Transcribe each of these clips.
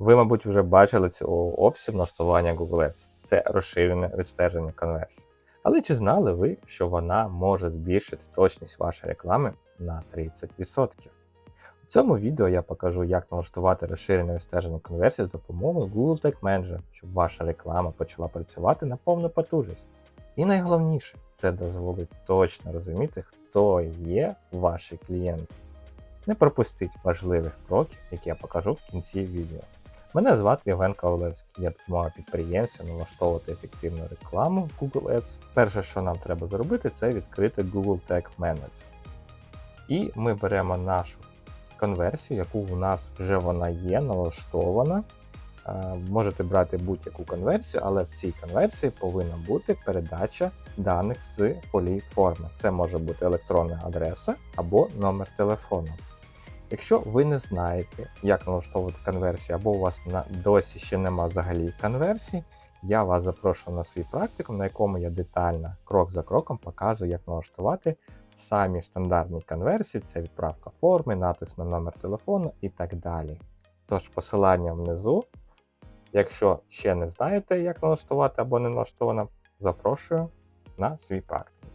Ви, мабуть, вже бачили цю опцію налаштування Google Ads. Це розширене відстеження конверсій. Але чи знали ви, що вона може збільшити точність вашої реклами на 30%? У цьому відео я покажу, як налаштувати розширене відстеження конверсій з допомогою Google Tag Manager, щоб ваша реклама почала працювати на повну потужність. І найголовніше, це дозволить точно розуміти, хто є ваші клієнти. Не пропустіть важливих кроків, які я покажу в кінці відео. Мене звати Євген Ковалевський, я допомагаю підприємцям налаштовувати ефективну рекламу Google Ads. Перше, що нам треба зробити, це відкрити Google Tag Manager. І ми беремо нашу конверсію, яку в нас вже вона є, налаштована. Е, Можете брати будь-яку конверсію, але в цій конверсії повинна бути передача даних з полій форми. Це може бути електронна адреса або номер телефону. Якщо ви не знаєте, як налаштовувати конверсію, або у вас на досі ще нема взагалі конверсії, я вас запрошую на свій практикум, на якому я детально крок за кроком показую, як налаштувати самі стандартні конверсії, це відправка форми, натиск на номер телефону і так далі. Тож посилання внизу. Якщо ще не знаєте, як налаштувати або не налаштовано, запрошую на свій практикум.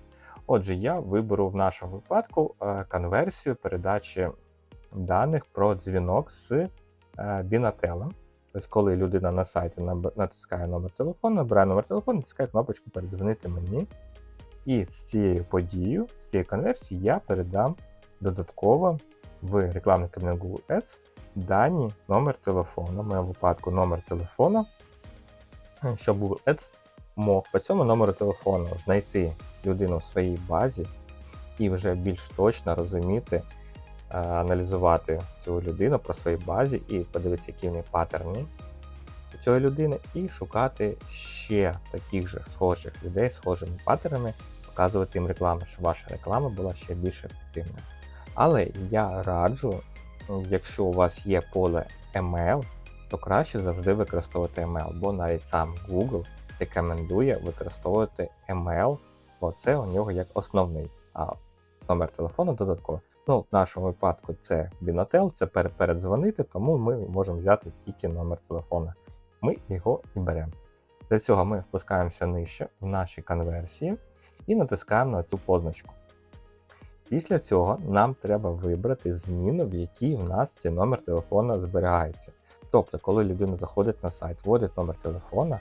Отже, я виберу в нашому випадку е, конверсію передачі даних про дзвінок з е, Бінателем. Тобто, коли людина на сайті натискає номер телефону, набирає номер телефону, натискає кнопочку Передзвонити мені. І з цією подією, з цієї конверсії, я передам додатково в рекламний кабінет Google Ads дані номер телефону, в моєму випадку номер телефону, щоб Google Ads мог по цьому номеру телефону знайти людину в своїй базі і вже більш точно розуміти, е, аналізувати цю людину по своїй базі і подивитися, які в неї паттерни цієї людини, і шукати ще таких же схожих людей, схожими паттернами, показувати їм рекламу, щоб ваша реклама була ще більш ефективною. Але я раджу, якщо у вас є поле email, то краще завжди використовувати email, бо навіть сам Google рекомендує використовувати email, бо це у нього як основний, а номер телефону додатково. Ну, в нашому випадку це Binatel, це передзвонити, тому ми можемо взяти тільки номер телефона. Ми його і беремо. Для цього ми спускаємося нижче в наші конверсії і натискаємо на цю позначку. Після цього нам треба вибрати зміну, в якій в нас цей номер телефона зберігається. Тобто, коли людина заходить на сайт, вводить номер телефона,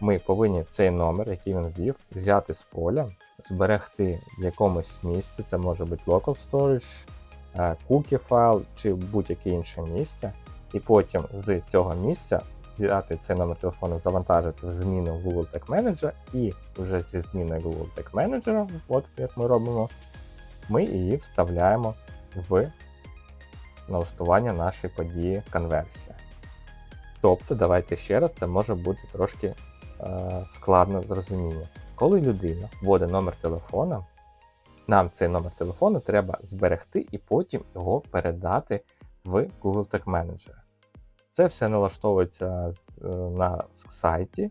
ми повинні цей номер, який він ввів, взяти з поля, зберегти в якомусь місці, це може бути local storage, е, cookie файл чи будь-яке інше місце, і потім з цього місця взяти цей номер телефону, завантажити в зміну Google Tag Manager і вже зі зміною Google Tag Manager, от як ми робимо, ми її вставляємо в налаштування нашої події конверсія. Тобто, давайте ще раз, це може бути трошки складно зрозуміння. Коли людина вводить номер телефона, нам цей номер телефону треба зберегти і потім його передати в Google Tag Manager. Це все налаштовується е, на сайті.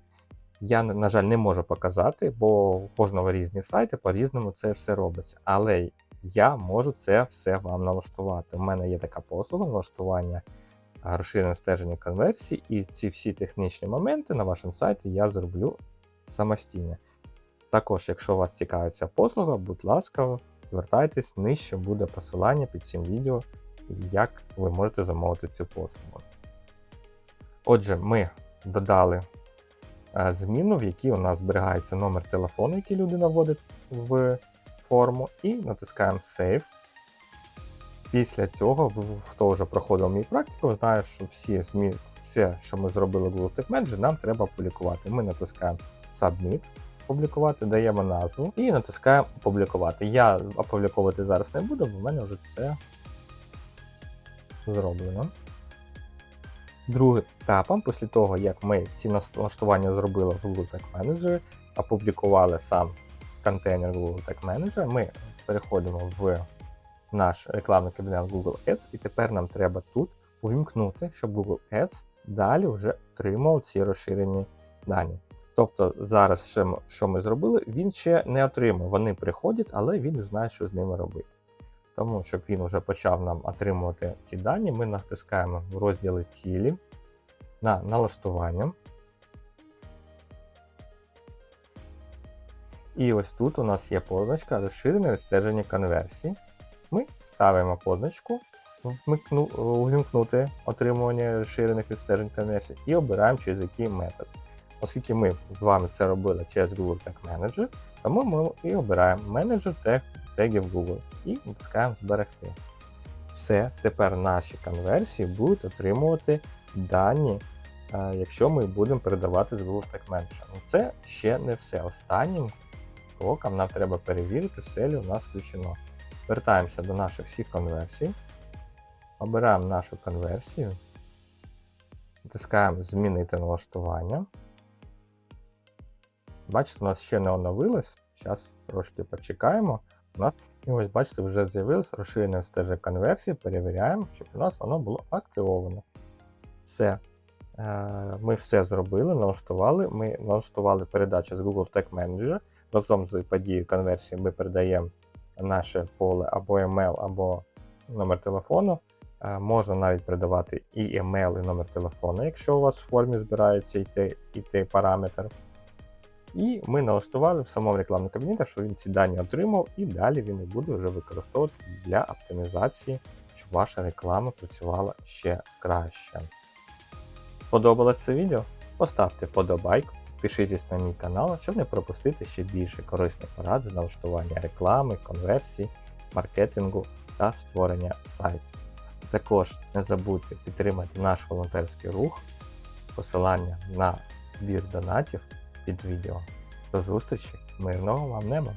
Я, на жаль, не можу показати, бо у кожного різні сайти по-різному це все робиться. Але я можу це все вам налаштувати. У мене є така послуга налаштування розширене стеження конверсій, і ці всі технічні моменти на вашому сайті я зроблю самостійно. Також, якщо вас цікавить ця послуга, будь ласка, звертайтесь нижче буде посилання під цим відео, як ви можете замовити цю послугу. Отже, ми додали зміну, в якій у нас зберігається номер телефону, який людина вводить в форму, і натискаємо Save. Після цього, хто вже проходив мій практику, знає, що всі змі... все, що ми зробили в Google Tag Manager, нам треба опублікувати. Ми натискаємо Submit, опублікувати, даємо назву і натискаємо опублікувати. Я опубліковувати зараз не буду, бо в мене вже це зроблено. Другим етапом, після того, як ми ці налаштування зробили в Google Tag Manager, опублікували сам контейнер Google Tag Manager, ми переходимо в наш рекламний кабінет Google Ads, і тепер нам треба тут увімкнути, щоб Google Ads далі вже отримав ці розширені дані. Тобто зараз, ще що ми зробили, він ще не отримав. Вони приходять, але він не знає, що з ними робити. Тому, щоб він вже почав нам отримувати ці дані, ми натискаємо в розділі цілі на налаштування. І ось тут у нас є позначка розширене відстеження конверсій. Ми ставимо позначку вмикну, увімкнути отримування розширених відстежень конверсій і обираємо через який метод. Оскільки ми з вами це робили через Google Tag Manager, тому ми і обираємо менеджер тег, тегів Google і натискаємо зберегти. Все, тепер наші конверсії будуть отримувати дані, е, якщо ми будемо передавати з Google Tag Manager. Ну, Це ще не все. Останнім кроком нам треба перевірити, все ли у нас включено. Вертаємося до наших всіх конверсій. Обираємо нашу конверсію. Натискаємо Змінити налаштування. Бачите, у нас ще не оновилось. Зараз трошки почекаємо. У нас, ось бачите, вже з'явилось розширене стежок конверсії. Перевіряємо, щоб у нас воно було активовано. Все. Е, Ми все зробили, налаштували. Ми налаштували передачу з Google Tag Manager. Разом з подією конверсії ми передаємо наше поле або email, або номер телефону. Е, Можна навіть передавати і email, і номер телефону, якщо у вас в формі збирається і той, параметр. І ми налаштували в самому рекламному кабінеті, що він ці дані отримав, і далі він їх буде вже використовувати для оптимізації, щоб ваша реклама працювала ще краще. Сподобалось це відео? Поставте подобайку, підпишіться на мій канал, щоб не пропустити ще більше корисних порад з налаштування реклами, конверсій, маркетингу та створення сайтів. Також не забудьте підтримати наш волонтерський рух, посилання на збір донатів під відео. До зустрічі, мирного вам неба!